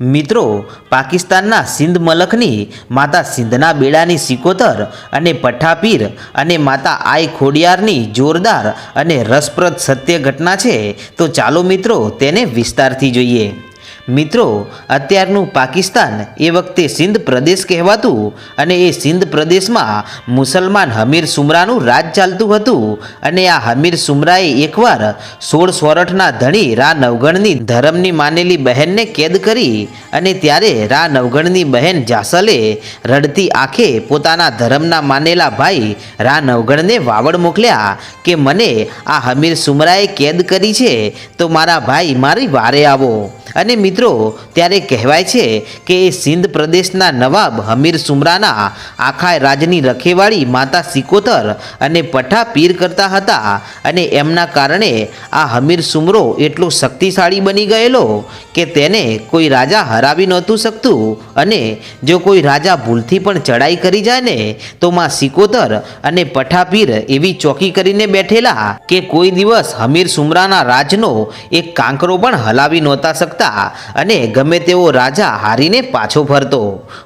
મિત્રો, પાકિસ્તાનના સિંધ મલકની માતા સિંધના બેડાની સિકોતર અને પઠાપીર અને માતા આઈ ખોડિયારની જોરદાર અને રસપ્રદ સત્ય ઘટના છે. તો ચાલો મિત્રો તેને વિસ્તારથી જોઈએ. મિત્રો, અત્યારનું પાકિસ્તાન એ વખતે સિંધ પ્રદેશ કહેવાતું અને એ સિંધ પ્રદેશમાં મુસલમાન હમીર સુમરાનું રાજ ચાલતું હતું અને આ હમીર સુમરાએ એકવાર સોળ સોરઠના ધણી રા નવગણની ધર્મની માનેલી બહેનને કેદ કરી અને ત્યારે રા નવગણની બહેન જાસલે રડતી આંખે પોતાના ધર્મના માનેલા ભાઈ રા નવગણને વાવડ મોકલ્યા કે, મને આ હમીર સુમરાએ કેદ કરી છે, તો મારા ભાઈ મારી વારે આવો. અને મિત્રો ત્યારે કહેવાય છે કે એ સિંધ પ્રદેશના નવાબ હમીર સુમરાના આખા રાજની રખેવાળી માતા સિકોતર અને પઠા પીર કરતા હતા અને એમના કારણે આ હમીર સુમરો એટલો શક્તિશાળી બની ગયેલો કે તેને કોઈ રાજા હરાવી નહોતું શકતું અને જો કોઈ રાજા ભૂલથી પણ ચડાઈ કરી જાય ને, તો માં સિકોતર અને પઠા પીર એવી ચોકી કરીને બેઠેલા કે કોઈ દિવસ હમીર સુમરાના રાજનો એક કાંકરો પણ હલાવી નહોતા શકતા અને ગમે તેવો રાજા હારીને પાછો ફરતો.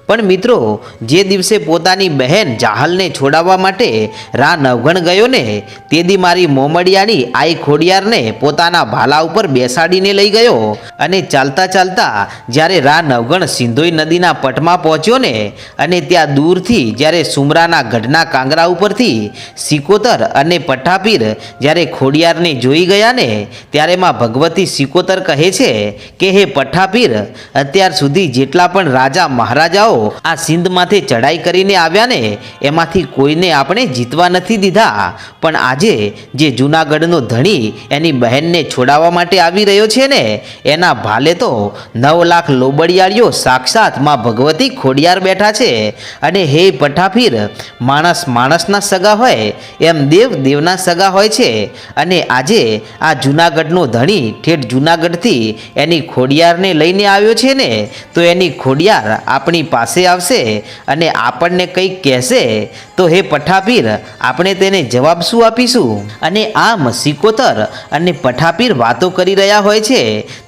પણ મિત્રો, જે દિવસે પોતાની બહેન જાહલને છોડાવવા માટે રા નવગણ ગયો ને તે દી મારી મોમડિયાની આઈ ખોડિયારને પોતાના ભાલા ઉપર બેસાડીને લઈ ગયો અને ચાલતા ચાલતા જ્યારે રા નવગણ સિંધોઈ નદીના પટમાં પહોંચ્યો ને અને ત્યાં દૂરથી જ્યારે સુમરાના ગઢના કાંગરા ઉપરથી સિકોતર અને પઠાપીર જ્યારે ખોડિયારને જોઈ ગયા ને ત્યારે માં ભગવતી સિકોતર કહે છે કે, હે પઠાપીર અત્યાર સુધી જેટલા પણ રાજા મહારાજાઓ આ સિંધ માથે ચડાઈ કરીને આવ્યા ને એમાંથી કોઈને આપણે જીતવા નથી દીધા. પણ આજે જે જૂનાગઢનો ધણી એની બહેનને છોડાવવા માટે આવી રહ્યો છે ને, એના ભાલે તો નવ લાખ લોબડિયાળીઓ સાક્ષાતમાં ભગવતી ખોડિયાર બેઠા છે. અને હે પઠાફીર માણસ માણસના સગા હોય, એમ દેવ દેવના સગા હોય છે. અને આજે આ જૂનાગઢનો ધણી ઠેઠ જૂનાગઢથી એની ખોડિયારને લઈને આવ્યો છે ને, તો એની ખોડિયાર આપણી પાસે આવશે અને આપણને કંઈક કહેશે તો હે પઠાપીર, આપણે તેને જવાબ શું આપીશું? અને આમ સિકોતર અને પઠાપીર વાતો કરી રહ્યા હોય છે,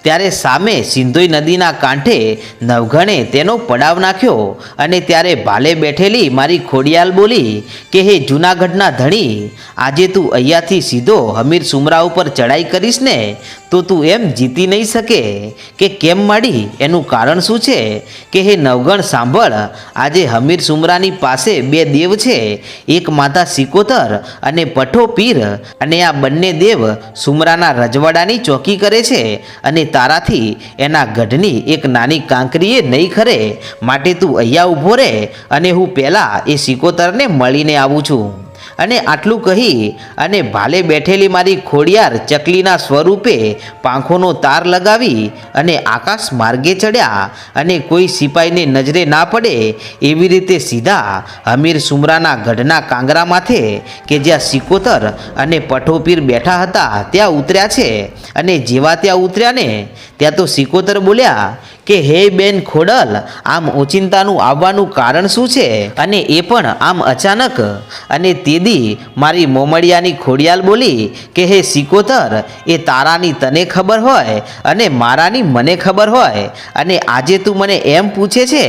ત્યારે સામે સિંધોઈ નદીના કાંઠે નવઘણે તેનો પડાવ નાખ્યો અને ત્યારે ભાલે બેઠેલી મારી ખોડિયાલ બોલી કે, હે જૂનાગઢના ધણી, આજે તું અહીંયાથી સીધો હમીર સુમરા ઉપર ચડાઈ કરીશ ને, તો તું એમ જીતી નહીં શકે. કે કેમ માડી? એનું કારણ શું છે? કે, હે નવગણ સાંભળ, આજે હમીર સુમરાની પાસે બે દેવ છે એક માતા સિકોતર અને પઠો પીર અને આ બંને દેવ સુમરાના રજવાડાની ચોકી કરે છે અને તારાથી એના ગઢની એક નાની કાંકરીએ નહીં ખરે, માટે તું અહીંયા ઊભો રહે અને હું પહેલાં એ સિકોતરને મળીને આવું છું. અને આટલું કહી અને ભાલે બેઠેલી મારી ખોડિયાર ચકલીના સ્વરૂપે પાંખોનો તાર લગાવી અને આકાશ માર્ગે ચડ્યા અને કોઈ સિપાહીને નજરે ના પડે એવી રીતે સીધા હમીર સુમરાના ગઢના કાંગરા માથે કે જ્યાં સિકોતર અને પઠોપીર બેઠા હતા ત્યાં ઉતર્યા છે. અને જેવા ત્યાં ઉતર્યા ને ત્યાં તો સિકોતર બોલ્યા કે હે બેન ખોડલ, આમ ઓચિંતાનું આવવાનું કારણ શું છે? અને એ પણ આમ અચાનક. અને તેદી મારી મોમડિયાની ખોડિયાલ બોલી કે હે સિકોતર, એ તારાની તને ખબર હોય અને મારાની મને ખબર હોય. અને આજે તું મને એમ પૂછે છે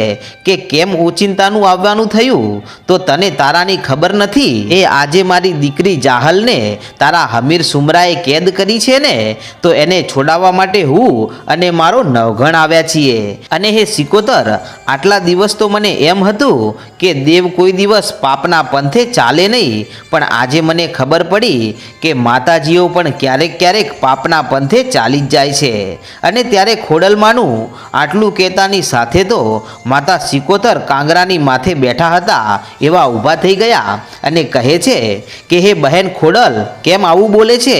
કે કેમ ઓચિંતાનું આવવાનું થયું? તો તને તારાની ખબર નથી. એ આજે મારી દીકરી જાહલને તારા હમીર સુમરાએ કેદ કરી છે ને? તો એને છોડાવવા માટે હું અને મારો નવઘણ આવ્યા છીએ. અને હે સિકોતર, આટલા દિવસ તો મને એમ હતું કે દેવ કોઈ દિવસ પાપના પંથે ચાલે નહીં, પણ આજે મને ખબર પડી કે માતાજીઓ પણ ક્યારેક ક્યારેક પાપના પંથે ચાલી જ જાય છે. અને ત્યારે ખોડલમાંનું આટલું કહેતાની સાથે તો માતા સિકોતર કાંગરાની માથે બેઠા હતા, એવા ઊભા થઈ ગયા અને કહે છે કે, હે બહેન ખોડલ, કેમ આવું બોલે છે?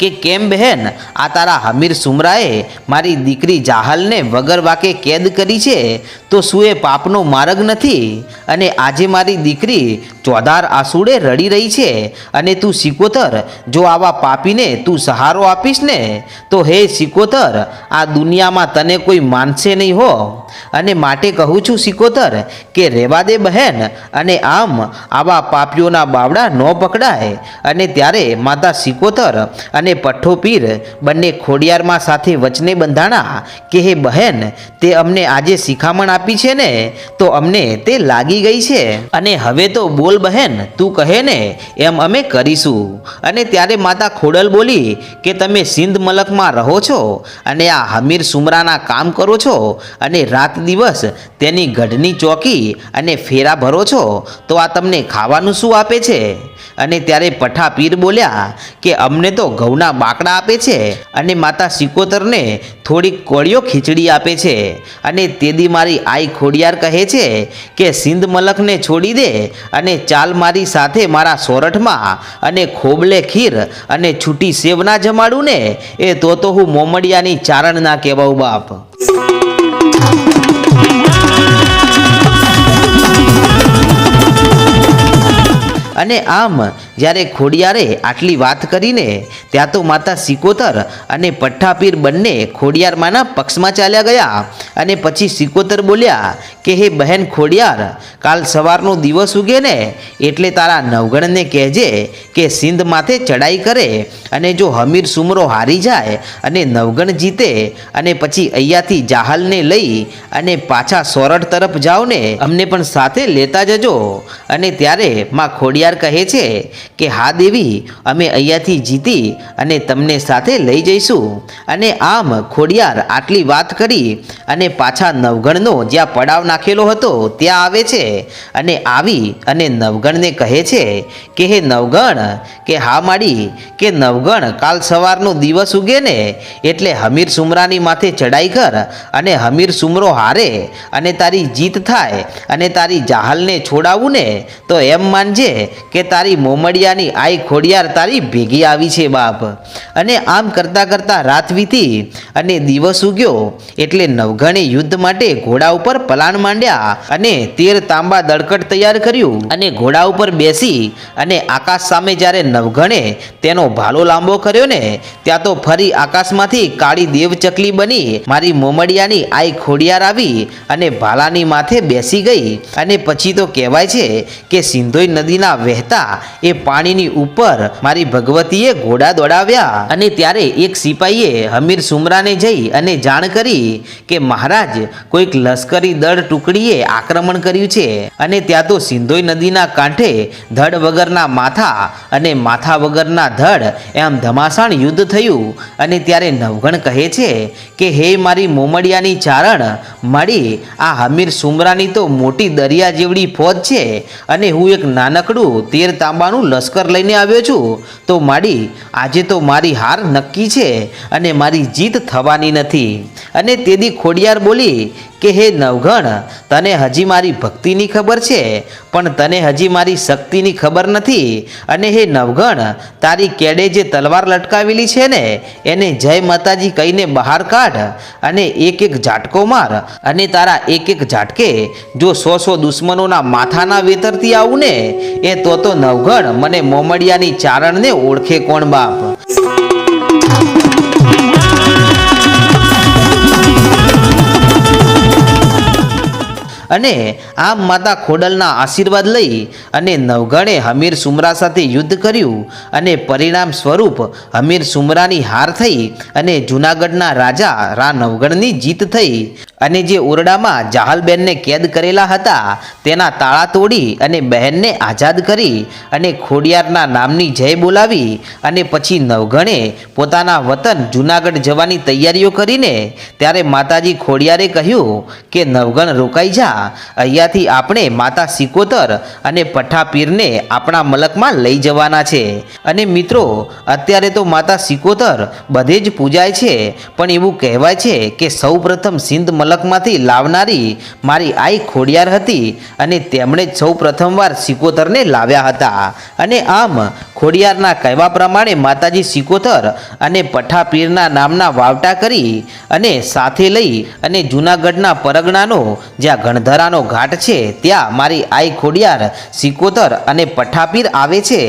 કે કેમ બહેન, આ તારા હમીર સુમરાએ મારી દીકરી જાહલને વગર વાકે કેદ કરી છે, તો શું એ પાપનો માર્ગ નથી અને આજે મારી દીકરી ચોધાર આસુડે રડી રહી છે અને તું સિકોતર, જો આવા પાપીને તું સહારો આપીશ ને, તો હે સિકોતર, આ દુનિયામાં તને કોઈ માનશે નહીં હો. અને માટે કહું છું સિકોતર, કે રેવા દે બહેન અને આમ આવા પાપીઓના બાવડા ન પકડાય. અને ત્યારે માતા સિકોતર અને પઠ્ઠો પીર બંને ખોડિયારમાં સાથે વચને બંધાણા કે હે બહેન તે અમને આજે શિખામણ આપી છે ને, તો અમને તે લાગી ગઈ છે. અને હવે તો બોલ બહેન, તું કહે ને, એમ અમે કરીશું. અને ત્યારે માતા ખોડલ બોલી કે તમે સિંધ મલકમાં રહો છો અને આ હમીર સુમરાના કામ કરો છો અને રાત દિવસ તેની ગઢની ચોકી અને ફેરા ભરો છો, તો આ તમને ખાવાનું શું આપે છે? અને ત્યારે પઠા પીર બોલ્યા કે અમને તો ઘઉંના બાકડા આપે છે અને માતા સિકોતરને થોડીક કોળીઓ ખીચડી આપે છે. અને તેદી મારી આઈ ખોડિયાર કહે છે કે, સિંધ મલકને છોડી દે અને ચાલ મારી સાથે મારા સોરઠમાં અને ખોબલે ખીર અને છૂટી સેવ ના જમાડું ને. એ તો તો હું મોમડિયાની ચારણ ના કહેવાઉં બાપ. અને આમ જ્યારે ખોડિયારે આટલી વાત કરીને, ત્યાં તો માતા સિકોતર અને પઠ્ઠાપીર બંને ખોડિયારમાંના પક્ષમાં ચાલ્યા ગયા અને પછી સિકોતર બોલ્યા કે, હે બહેન ખોડિયાર, કાલ સવારનો દિવસ ઉગે ને, એટલે તારા નવગણને કહેજે કે સિંધ માથે ચડાઈ કરે અને જો હમીર સુમરો હારી જાય અને નવગણ જીતે અને પછી અહીંયાથી જાહલને લઈ અને પાછા સોરઠ તરફ જાઓ ને અમને પણ સાથે લેતા જજો. અને ત્યારે માં ખોડિયાર કહે છે કે, હા દેવી, અમે અહીંયાથી જીતી અને તમને સાથે લઈ જઈશું. અને આમ ખોડિયાર આટલી વાત કરી અને પાછા નવગણનો જ્યાં પડાવ નાખેલો હતો, ત્યાં આવે છે અને આવી અને નવગણને કહે છે કે, હે નવગણ, કે હા માડી, કે નવગણ કાલ સવારનો દિવસ ઉગે ને, એટલે હમીર સુમરાની માથે ચડાઈ કર અને હમીર સુમરો હારે અને તારી જીત થાય અને તારી જાહલને છોડાવું ને, તો એમ માનજે કે તારી મોમડિયાની આઈ ખોડિયાર તારી ભેગી આવી છે બાપ. અને આમ કરતાં કરતાં રાત વીતી અને દિવસ ઉગ્યો એટલે નવઘણે યુદ્ધ માટે ઘોડા ઉપર પલાણ માંડ્યા અને તેર તાંબા દળકટ તૈયાર કર્યું. અને ઘોડા ઉપર બેસી અને આકાશ સામે જ્યારે નવઘણે તેનો ભાલો લાંબો કર્યો ને, ત્યાં તો ફરી આકાશમાંથી કાળી દેવ ચકલી બની મારી મોમડિયાની આઈ ખોડિયાર આવી અને ભાલાની માથે બેસી ગઈ. અને પછી તો કહેવાય છે કે સિંધોઈ નદીના વહેતા એ પાણીની ઉપર મારી ભગવતીએ ઘોડા દોડાવ્યા. અને ત્યારે એક સિપાહીએ હમીર સુમરાને જઈ અને જાણ કરી કે મહારાજ, કોઈક લશ્કરી દળ ટુકડીએ આક્રમણ કર્યું છે. અને ત્યાં તો સિંધોઈ નદીના કાંઠે ધડ વગરના માથા અને માથા વગરના ધડ એમ ધમાસાણ યુદ્ધ થયું. અને ત્યારે નવગણ કહે છે કે, હે મારી મોમડિયાની ચારણ મળી આ હમીર સુમરાની તો મોટી દરિયા જેવડી ફોજ છે. અને હું એક નાનકડું તેર તાંબાનું લશ્કર લઈને આવ્યો છું. તો માડી, આજે તો મારી હાર નક્કી છે અને મારી જીત થવાની નથી. અને તેદી ખોડિયાર બોલી કે હે નવગણ, તને હજી મારી ભક્તિની ખબર છે? પણ તને હજી મારી શક્તિની ખબર નથી. અને હે નવગણ, તારી કેડે જે તલવાર લટકાવેલી છે ને, એને જય માતાજી કહીને બહાર કાઢ અને એક એક ઝાટકો માર અને તારા એક એક ઝાટકે જો સો સો દુશ્મનોના માથાના વેતરથી આવું ને, એ તો તો નવગણ, મને મોમડિયાની ચારણને ઓળખે કોણ બાપ? અને આમ માતા ખોડલના આશીર્વાદ લઈ અને નવગણે હમીર સુમરા સાથે યુદ્ધ કર્યું અને પરિણામ સ્વરૂપ હમીર સુમરાની હાર થઈ અને જૂનાગઢના રાજા રા નવગણની જીત થઈ. અને જે ઓરડામાં જાહલબેનને કેદ કરેલા હતા, તેના તાળા તોડી અને બહેનને આઝાદ કરી અને ખોડિયારના નામની જય બોલાવી અને પછી નવગણે પોતાના વતન જૂનાગઢ જવાની તૈયારીઓ કરીને, ત્યારે માતાજી ખોડિયારે કહ્યું કે, નવગણ રોકાઈ જા અહીંયાથી આપણે માતા સિકોતર અને પઠ્ઠાપીરને આપણા મલકમાં લઈ જવાના છે. અને મિત્રો, અત્યારે તો માતા સિકોતર બધે જ પૂજાય છે, પણ એવું કહેવાય છે કે સૌ પ્રથમ સિંધ મલકમાંથી લાવનારી મારી આઈ ખોડિયાર હતી અને તેમણે જ સૌ પ્રથમવાર સિકોતરને લાવ્યા હતા. અને આમ, ખોડિયારના કહેવા પ્રમાણે માતાજી સિકોતર અને પઠ્ઠાપીરના નામના વાવટા કરી અને સાથે લઈ અને જૂનાગઢના પરગણાનો જ્યાં ગણધરાનો ઘાટ છે, ત્યાં મારી આઈ ખોડિયાર સિકોતર અને પઠાપીર આવે છે.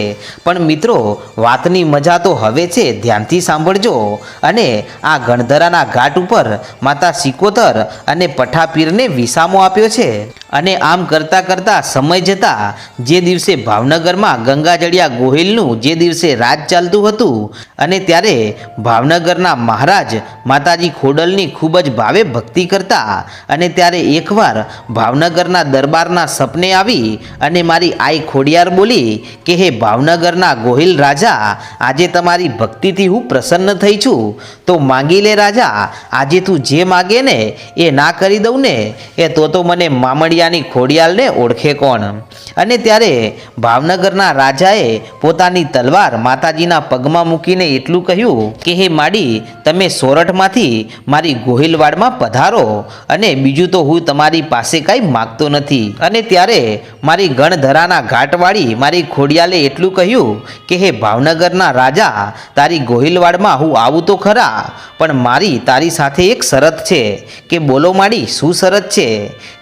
પણ મિત્રો, વાતની મજા તો હવે છે, ધ્યાનથી સાંભળજો. અને આ ગણધરાના ઘાટ ઉપર માતા સિકોતર અને પઠાપીરને વિસામો આપ્યો છે. અને આમ કરતાં કરતાં સમય જતાં, જે દિવસે ભાવનગરમાં ગંગાજળિયા ગોહિલનું જે દિવસે રાજ ચાલતું હતું, અને ત્યારે ભાવનગરના મહારાજ માતાજી ખોડલની ખૂબ જ ભાવે ભક્તિ કરતા, અને ત્યારે એકવાર ભાવનગરના દરબારના સપને આવી અને મારી આઈ ખોડિયાર બોલી કે, હે ભાવનગરના ગોહિલ રાજા, આજે તમારી ભક્તિથી હું પ્રસન્ન થઈ છું. તો માંગી લે રાજા, આજે તું જે માગે ને, એ ના કરી દઉં ને, એ તો તો મને મામડિયાની ખોડિયાલને ઓળખે કોણ? અને ત્યારે ભાવનગરના રાજાએ પોતાની તલવાર માતાજીના પગમાં મૂકીને એટલું કહ્યું કે, હે માડી, તમે સોરઠમાંથી મારી ગોહિલવાડમાં પધારો અને બીજું તો હું તમારી પાસે કાંઈ માગતો નથી. અને ત્યારે મારી ગણધરાના ઘાટવાળી મારી ખોડિયાલે એટલું કહ્યું કે, હે ભાવનગરના રાજા, તારી ગોહિલવાડમાં હું આવું તો ખરા, પણ મારી તારી સાથે એક શરત છે કે બોલો માડી શું શરત છે?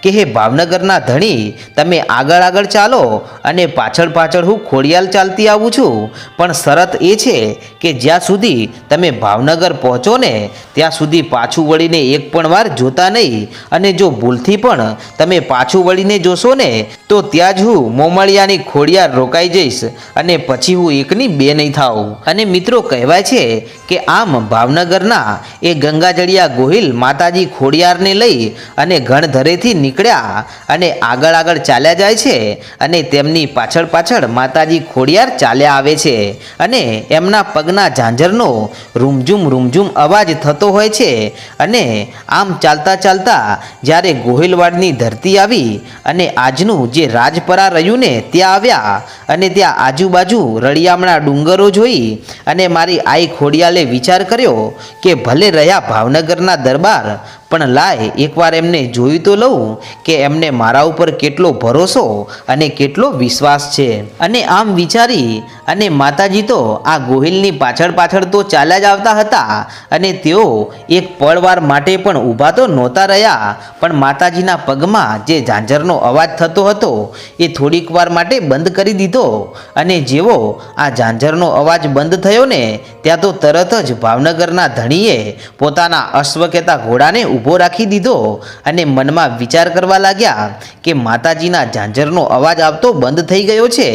કે હે ભાવનગરના ધણી, તમે આગળ આગળ ચાલો અને પાછળ પાછળ હું ખોડિયાલ ચાલતી આવું છું. પણ શરત એ છે કે જ્યાં સુધી તમે ભાવનગર પહોંચો ને, ત્યાં સુધી પાછું વળીને એક પણ વાર જોતા નહીં. અને જો ભૂલથી પણ તમે પાછું વળીને જોશો ને, તો ત્યાં જ હું મોમળિયાની ખોડિયાર રોકાઈ જઈશ અને પછી હું એકની બે નહીં થાઉં. અને મિત્રો કહેવાય છે કે આમ ભાવનગરના એ ગંગાજળિયા ગોહિલ માતાજી ખોડિયારને લઈ અને ગણધરેથી નીકળ્યા અને આગળ આગળ ચાલ્યા જાય છે અને તેમની પાછળ પાછળ માતાજી ખોડિયાર ચાલ્યા આવે છે અને એમના પગના ઝાંઝરનો રૂમઝુમ રૂમઝુમ અવાજ થતો હોય છે અને આમ ચાલતા ચાલતા જ્યારે ગોહિલવાડની ધરતી આવી અને આજનું જે રાજપરા રહ્યું ને ત્યાં આવ્યા અને ત્યાં આજુબાજુ રળિયામણા ડુંગરો જોઈ અને મારી આઈ ખોડિયાલે વિચાર કર્યો કે ભલે રહ્યા ભાવનગરના દરબાર પણ લાય, એકવાર એમને જોયું તો લઉં કે એમને મારા ઉપર કેટલો ભરોસો અને કેટલો વિશ્વાસ છે. અને આમ વિચારી અને માતાજી તો આ ગોહિલની પાછળ પાછળ તો ચાલ્યા જ આવતા હતા અને તેઓ એક પળવાર માટે પણ ઊભા તો નહોતા રહ્યા. પણ માતાજીના પગમાં જે ઝાંઝરનો અવાજ થતો હતો એ થોડીક વાર માટે બંધ કરી દીધો. અને જેવો આ ઝાંઝરનો અવાજ બંધ થયો ને ત્યાં તો તરત જ ભાવનગરના ધણીએ પોતાના અશ્વ કહેતા ઘોડાને ઊભો રાખી દીધો અને મનમાં વિચાર કરવા લાગ્યા કે માતાજીના ઝાંઝરનો અવાજ આવતો બંધ થઈ ગયો છે.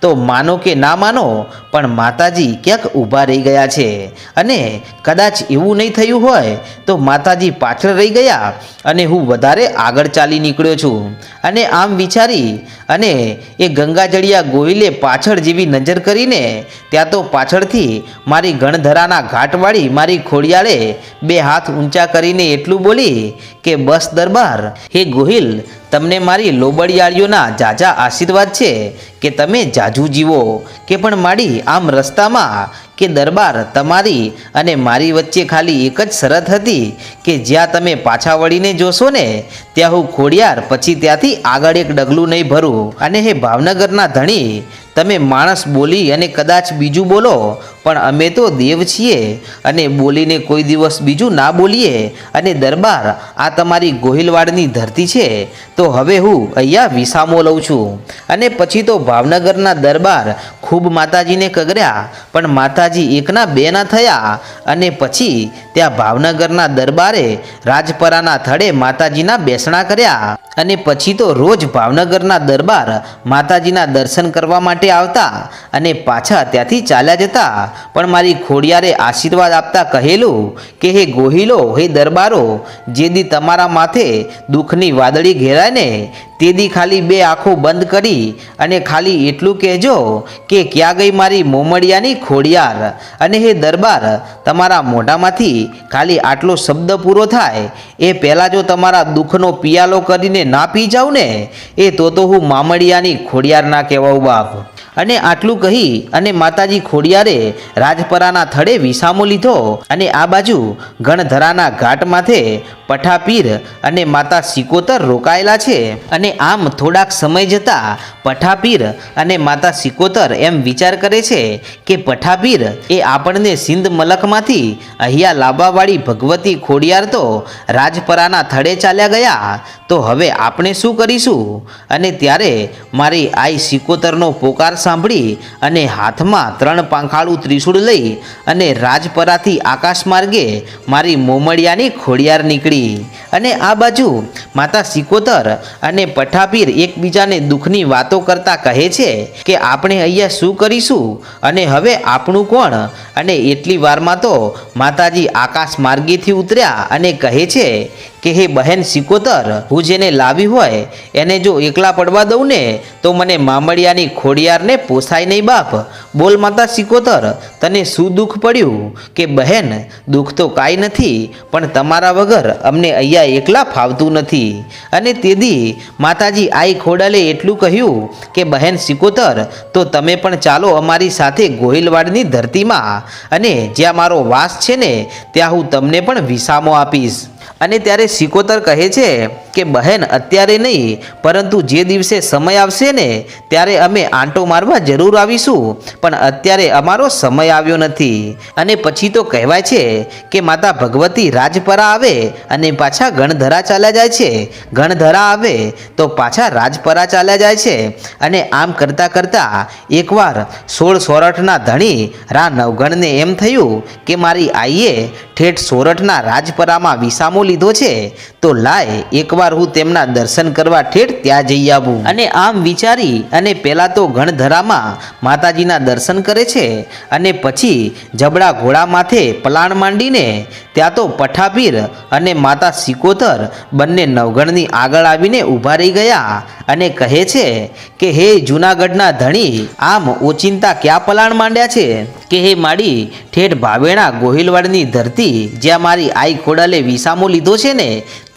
તો માનો કે ના માનો, પણ માતાજી ક્યાંક ઊભા રહી ગયા છે. અને કદાચ એવું નહીં થયું હોય તો માતાજી પાછળ રહી ગયા અને હું વધારે આગળ ચાલી નીકળ્યો છું. અને આમ વિચારી અને એ ગંગાજળિયા ગોહિલે પાછળ જેવી નજર કરીને ત્યાં તો પાછળથી મારી ગણધરાના ઘાટવાળી મારી ખોડિયાળે બે હાથ ઊંચા કરીને એટલું બોલી કે, બસ દરબાર, હે ગોહિલ, તમને મારી લોબડિયાળીઓના જાજા આશીર્વાદ છે કે તમે જાજુ જીવો, કે પણ માડી આમ રસ્તામાં કે દરબાર તમારી અને મારી વચ્ચે ખાલી એક જ શરત હતી કે જ્યાં તમે પાછા વળીને જોશો ને, ત્યાં હું ખોડિયાર પછી ત્યાંથી આગળ એક ડગલું નહીં ભરું. અને હે ભાવનગરના ધણી, તમે માણસ બોલી અને કદાચ બીજું બોલો પણ અમે તો દેવ છીએ અને બોલીને કોઈ દિવસ બીજું ના બોલીએ અને દરબાર આ તમારી ગોહિલવાડની ધરતી છે, તો હવે હું અહીંયા વિસામો લઉં છું. અને પછી તો ભાવનગરના દરબાર ખૂબ માતાજીને કગર્યા, પણ માતાજી એકના બે ના થયા અને પછી ત્યાં ભાવનગરના દરબારે રાજપરાના થડે માતાજીના બેસણા કર્યા. અને પછી તો રોજ ભાવનગરના દરબાર માતાજીના દર્શન કરવા માટે આવતા અને પાછા ત્યાંથી ચાલ્યા જતા પણ મારી ખોડિયારે આશીર્વાદ આપતા કહેલું કે, હે ગોહિલો, હે દરબારો, જે દી તમારા માથે દુઃખની વાદળી ઘેરાય ને તે દી ખાલી બે આંખો બંધ કરી અને ખાલી એટલું કહેજો કે, ક્યાં ગઈ મારી મોમડિયાની ખોડિયાર? અને હે દરબાર, તમારા મોઢામાંથી ખાલી આટલો શબ્દ પૂરો થાય? એ પહેલાં જો તમારા દુઃખનો પિયાલો કરીને ના પી જાઉં ને, એ તો તો હું મામડિયાની ખોડિયાર ના કહેવાઉં બાપ. અને આટલું કહી અને માતાજી ખોડિયારે રાજપરાના થડે વિસામો લીધો અને આ બાજુ ગણધરાના ઘાટ માથે પઠાપીર અને માતા સિકોતર રોકાયેલા છે. અને આમ થોડાક સમય જતાં પઠાપીર અને માતા સિકોતર એમ વિચાર કરે છે કે પઠાપીર એ આપણને સિંધ મલકમાંથી અહીંયા લાંબાવાળી ભગવતી ખોડિયાર તો રાજપરાના થડે ચાલ્યા ગયા. તો હવે આપણે શું કરીશું? અને ત્યારે મારી આઈ સિકોતરનો પોકાર સાંભળી અને હાથમાં ત્રણ પાંખાળું ત્રિશૂળ લઈ અને રાજપરાથી આકાશ માર્ગે મારી મોમડિયાની ખોડિયાર નીકળી. અને આ બાજુ માતા સિકોતર અને પઠાપીર એકબીજાને દુઃખની વાતો કરતા કહે છે કે આપણે અહીંયા શું કરીશું? અને હવે આપણું કોણ? અને એટલી વારમાં તો માતાજી આકાશ માર્ગેથી ઉતર્યા અને કહે છે કે હે બહેન સિકોતર, હું જેને લાવી હોય, એને જો એકલા પડવા દઉં ને, તો મને મામડિયાની ખોડિયારને પોસાય નહીં બાપ. બોલ માતા સિકોતર, તને શું દુઃખ પડ્યું? કે બહેન, દુઃખ તો કાંઈ નથી, પણ તમારા વગર અમને અહીંયા એકલા ફાવતું નથી. અને તેદી માતાજી આઈ ખોડાલે એટલું કહ્યું કે, બહેન સિકોતર, તો તમે પણ ચાલો અમારી સાથે ગોહિલવાડની ધરતીમાં. અને જ્યાં મારો વાસ છે ને, ત્યાં હું તમને પણ વિસામો આપીશ. અને ત્યારે સિકોતર કહે છે કે, બહેન, અત્યારે નહીં, પરંતુ જે દિવસે સમય આવશે ને, ત્યારે અમે આંટો મારવા જરૂર આવીશું. પણ અત્યારે અમારો સમય આવ્યો નથી. અને પછી તો કહેવાય છે કે, માતા ભગવતી રાજપરા આવે અને પાછા ગણધરા ચાલ્યા જાય છે. ગણધરા આવે તો પાછા રાજપરા ચાલ્યા જાય છે. અને આમ કરતાં કરતાં એકવાર સોળ સોરઠના ધણી રા નવગણને એમ થયું કે, મારી આઈએ ઠેઠ સોરઠના રાજપરામાં વિસામો લીધો છે, તો લાય, એકવાર હું તેમના દર્શન કરવા ઠેઠ ત્યાં જઈ આવું. અને આમ વિચારી અને પહેલાં તો ગણધરામાં માતાજીના દર્શન કરે છે, અને પછી જબડા ઘોડા માથે પલાણ માંડીને ત્યાં તો પઠાપીર અને માતા સિકોતર બંને નવગણની આગળ આવીને ઊભા રહી ગયા અને કહે છે કે, હે જૂનાગઢના ધણી, આમ ઓચિંતા ક્યાં પલાણ માંડ્યા છે? કે હે માડી, ઠેઠ ભાવેણા ગોહિલવાડની ધરતી જ્યાં મારી આઈ ખોડાલે વિસામો લીધો છે ને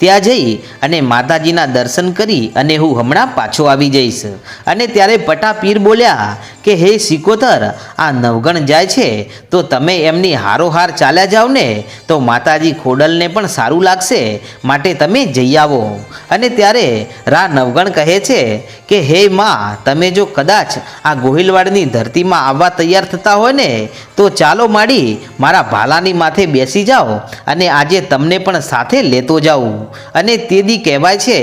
ત્યાં જઈ અને માતાજીના દર્શન કરી અને હું હમણાં પાછો આવી જઈશ. અને ત્યારે પટાપીર બોલ્યા કે, હે સિકોતર, આ નવગણ જાય છે, તો તમે એમની હારોહાર ચાલ્યા જાઓ ને તો માતાજી ખોડલને પણ સારું લાગશે, માટે તમે જઈ આવો. અને ત્યારે રા નવગણ કહે છે કે, હે માં, તમે જો કદાચ આ ગોહિલવાડની ધરતીમાં આવવા તૈયાર થતા હોય ને તો ચાલો માડી મારા ભાલાની માથે બેસી જાઓ અને આજે તમને પણ સાથે લેતો જાઉં. અને તેદી કહેવાય છે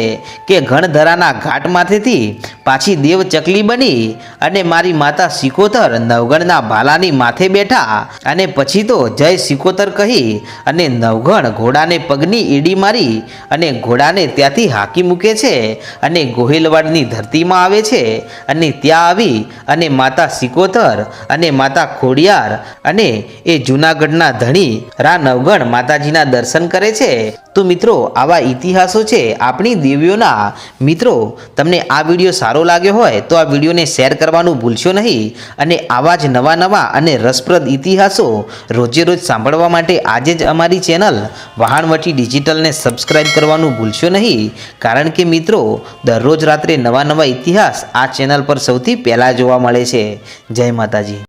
કે ગણધરાના ઘાટમાંથી પાછી દેવ ચકલી બની અને મારી માતા સિકોતર નવગણના ભાલાની માથે બેઠા અને પછી તો જય સિકોતર કહી અને નવગણ ઘોડાને પગની ઈડી મારી અને ઘોડાને ત્યાંથી હાકી મૂકે છે અને ગોહિલવાડની ધરતીમાં આવે છે અને ત્યાં આવી અને માતા સિકોતર અને માતા ખોડિયાર અને એ જૂનાગઢના ધણી રા નવગણ માતાજીના દર્શન કરે છે. તો મિત્રો, આવા ઇતિહાસો છે આપણી દેવીઓના. મિત્રો, તમને આ વીડિયો સારો લાગ્યો હોય તો આ વિડીયોને શેર કરવાનું ભૂલશો નહીં અને આવા જ નવા નવા અને રસપ્રદ ઇતિહાસો રોજે રોજ સાંભળવા માટે આજે જ અમારી ચેનલ વહાણવટી ડિજિટલને સબસ્ક્રાઇબ કરવાનું ભૂલશો નહીં. કારણ કે મિત્રો, દરરોજ રાત્રે નવા નવા ઇતિહાસ આ ચેનલ પર સૌથી પહેલાં જોવા મળે છે. જય માતાજી.